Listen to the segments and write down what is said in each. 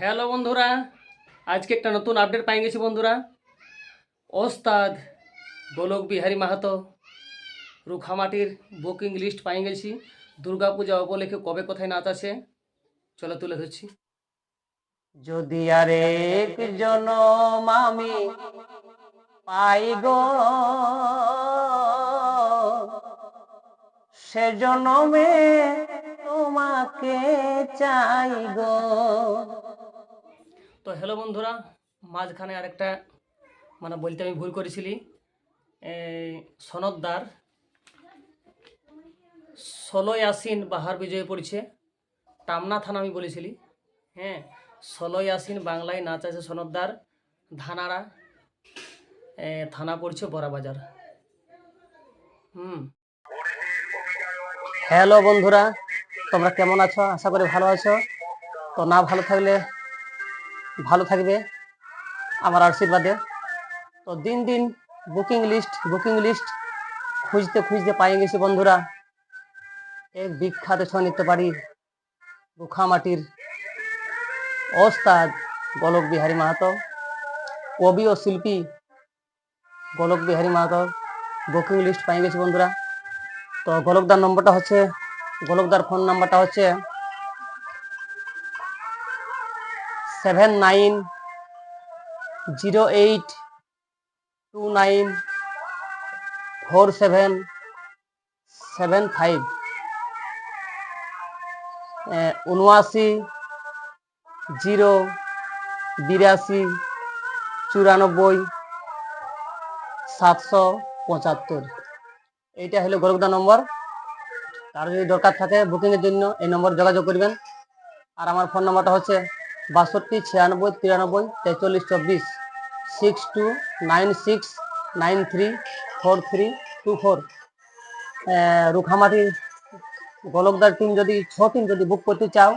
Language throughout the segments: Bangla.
হ্যালো বন্ধুরা, আজকে একটা নতুন আপডেট পাই গেছি বন্ধুরা। ওস্তাদ গোলক বিহারী মাহাতো রুখামাটির বুকিং লিস্ট পাই গেছি। দুর্গাপূজা উপলক্ষে কবে কোথায় নাচ আছে, চলো তুলে ধরছি। যদি আর এক জনম আমি পাই গো, সে জনমে তোমাকে চাই গো। তো হ্যালো বন্ধুরা, মাঝখানে আরেকটা মানে বলতে আমি ভুল করেছিলি। সনদদার ষোলোই আশ্বিন বাহার বিজয়ে পড়ছে। টামনা থানা আমি বলেছিলি। হ্যাঁ ষোলোই আশ্বিন বাংলায় নাচ আছে সনদদার ধানারা থানা পড়ছে বড়াবাজার। হুম। হ্যালো বন্ধুরা, তোমরা কেমন আছো? আশা করি ভালো আছো। তো না ভালো থাকলে ভালো থাকবে আমার আশীর্বাদে। তো দিন দিন বুকিং লিস্ট বুকিং লিস্ট খুঁজতে খুঁজতে পাই গেছি বন্ধুরা। এক বিখ্যাত সংগীত বাড়ির রুখামাটির ওস্তাদ গোলক বিহারী মাহাতো, কবি ও শিল্পী গোলক বিহারী মাহাতোর বুকিং লিস্ট পাই গেছি বন্ধুরা। তো গোলকদার নম্বরটা হচ্ছে, গোলকদার ফোন নাম্বারটা হচ্ছে seven nine zero eight two nine four seven seven five উনআশি জিরো বিরাশি চুরানব্বই সাতশো পঁচাত্তর। এইটা হলো গোলকদা নম্বর। কারও যদি দরকার থাকে বুকিংয়ের জন্য এই নম্বর যোগাযোগ করবেন। আর আমার ফোন নম্বরটা হচ্ছে বাষট্টি, ছিয়ানব্বই, তিরানব্বই তেচল্লিশ চব্বিশ। Six two nine six nine three four three two four Rukhamati গোলকদার team যদি, ছ টিম যদি বুক করতে চাও,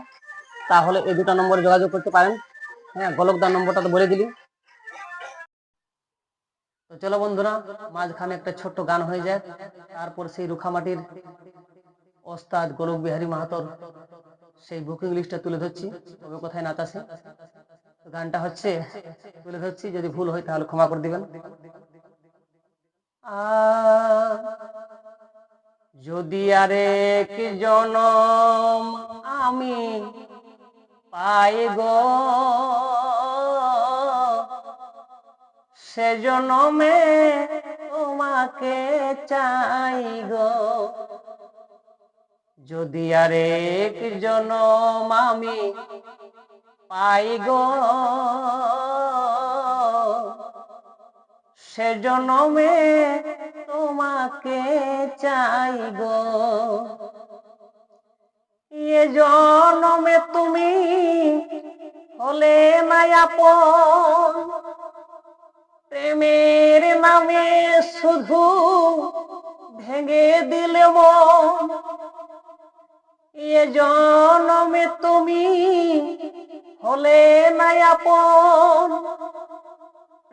তাহলে এই দুটা নম্বরে যোগাযোগ করতে পারেন। হ্যাঁ গোলকদার নম্বরটা তো বলে দিলি। তো চলো বন্ধুরা, মাঝখানে একটা ছোট্ট গান হয়ে যায়। তারপর সেই রুখামাটির ওস্তাদ গোলক বিহারী মাহাতোর সেই বুকিং লিস্টটা তুলে ধরছি। তবে কোথায় নাচ আছে? গানটা হচ্ছে, তুলে ধরছি, যদি ভুল হয় তাহলে ক্ষমা করে দিবেন। যদি আরেক জনম আমি পাই গো, সে জনমে তোমাকে চাই গো। যদি আরেক জনম আমি পাই গো, সে জনমে তোমাকে চাই গো। এ জনমে তুমি হলে মায়াপন প্রেমের নামে শুধু ভেঙে দিলে মন। এ জনমে তুমি হলে নায়াপন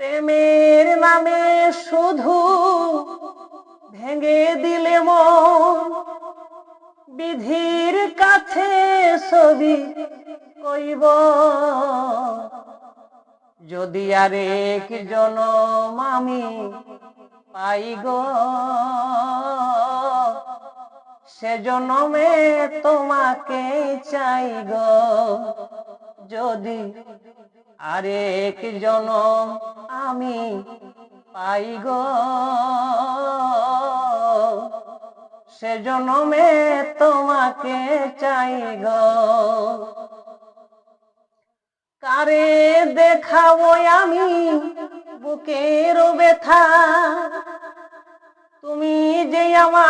প্রেমের নামে শুধু ভেঙে দিলে মন। বিধির কাছে ছবি কইব। যদি আরেক জনম আমি পাই গো সে জনমে তোমাকে চাই গো। যদি আরেক জনম আমি পাই গো সে জনমে তোমাকে চাই গো। কারে দেখাবো আমি বুকের ব্যথা? তুমি যে আমার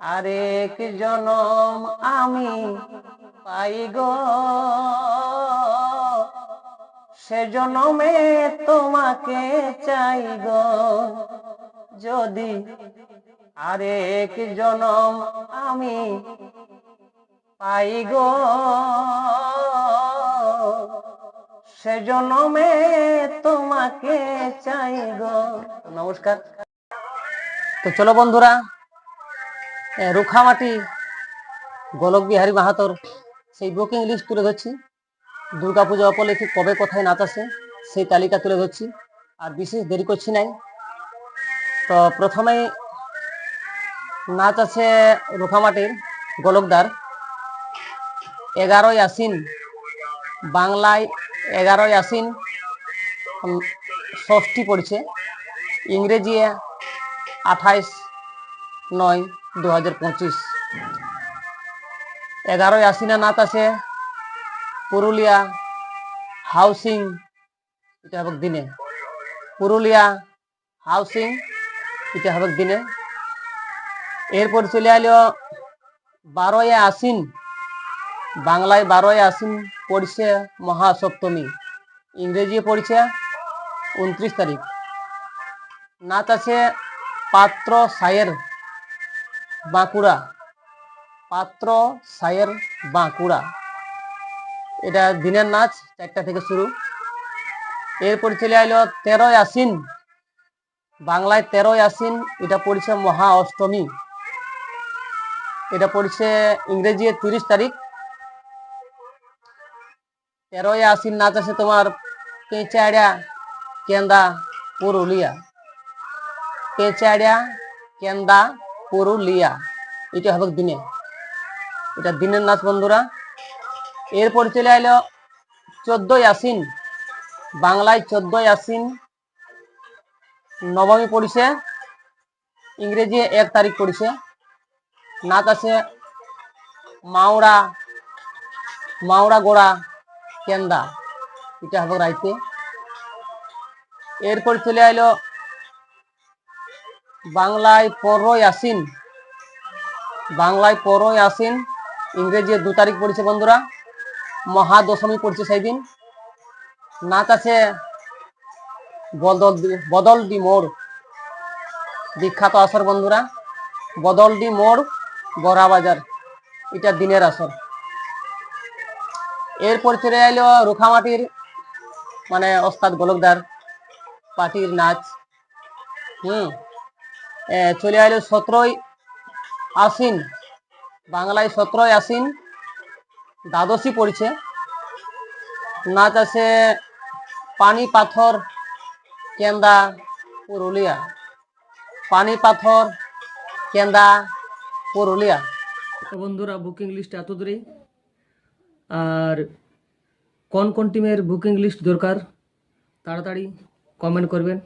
আরেক জনম আমি পাই গো। সে জনমে তোমাকে চাই গো। যদি আরেক জনম আমি পাই গো, সে জনমে তোমাকে চাই গো। নমস্কার। তো চলো বন্ধুরা রুখামাটি গোলক বিহারী মাহাতোর সেই বুকিং লিস্ট তুলে ধরছি। দুর্গাপূজা উপলক্ষে কবে কোথায় নাচ আছে সেই তালিকা তুলে ধরছি। আর বিশেষ দেরি করছি নাই। তো প্রথমেই নাচ আছে রুখামাটির গোলকদার এগারোই আশ্বিন বাংলায় এগারোই উম, ষষ্ঠী পড়ছে। ইংরেজি আঠাইশ নয়। দু হাজার পঁচিশ। এগারোই আশ্বিনে নাচ আছে পুরুলিয়া হাউসিং, এটা হবে দিনে। পুরুলিয়া হাউসিং, এটা হবে দিনে। এরপর চলে এলো বারোই আশ্বিন। বাংলায় বারোই আশ্বিন পড়ছে মহাসপ্তমী। ইংরেজি পড়ছে উনত্রিশ তারিখ। নাচ আছে পাত্র সায়ের। বাঁকুড়া। পাত্র সায়ের বাঁকুড়া। এটা দিনের নাচ, চারটা থেকে শুরু। এরপর চলে এলো তেরোই আসিন বাংলায় তেরোই আসিন এটা পড়ছে মহা অষ্টমী। এটা পড়ছে ইংরেজি তিরিশ তারিখ। তেরোই আসিন নাচ আছে তোমার পেঁচাড়া কেন্দা, পুরুলিয়া। পেঁচাড়া কেন্দা পুরুলিয়া। এটা হবে দিনে। এটা দিনের নাচ, বন্ধুরা। এরপর চলে এলো চোদ্দই আশ্বিন। বাংলায় চোদ্দই আশ্বিন। নবমী পড়িছে। ইংরেজি এক তারিখ পড়িছে। নাচ আছে মাওড়া মাওড়া গোড়া কেন্দা। এটা হবে রাইতে। এরপর চলে এলো বাংলায় পনেরোই আশ্বিন বাংলায় পনেরোই আশ্বিন ইংরেজি দু তারিখ পড়েছে বন্ধুরা। মহাদশমী পড়ছে সেই দিন। নাচ আছে বদল বদলডি মোড়। বিখ্যাত আসর বন্ধুরা। বদলডি মোড়, বড়া বাজার। এটা দিনের আসর। এরপর চলে এলো রুখামাটির মানে ওস্তাদ গোলকদার পাটির নাচ। হুম। চলে এলো সতেরোই আশ্বিন। বাংলায় সতেরোই আশ্বিন। দ্বাদশী পড়ছে। নাচ আছে পানি পাথর, কেন্দা, পুরুলিয়া। পানি পাথর, কেন্দা, পুরুলিয়া। তো বন্ধুরা বুকিং লিস্ট এত দূরেই। আর কোন কোন টিমের বুকিং লিস্ট দরকার, তাড়াতাড়ি কমেন্ট করবেন।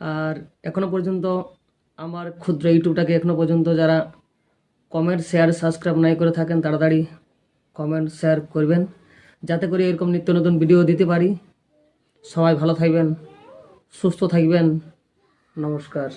আর এখনও পর্যন্ত আমার ক্ষুদ্র ইউটিউবটাকে এখনও পর্যন্ত যারা কমেন্ট শেয়ার সাবস্ক্রাইব নাই করে থাকেন, তাড়াতাড়ি কমেন্ট শেয়ার করবেন। যাতে করে এরকম নিত্য নতুন ভিডিও দিতে পারি। সবাই ভালো থাকবেন, সুস্থ থাকবেন। নমস্কার।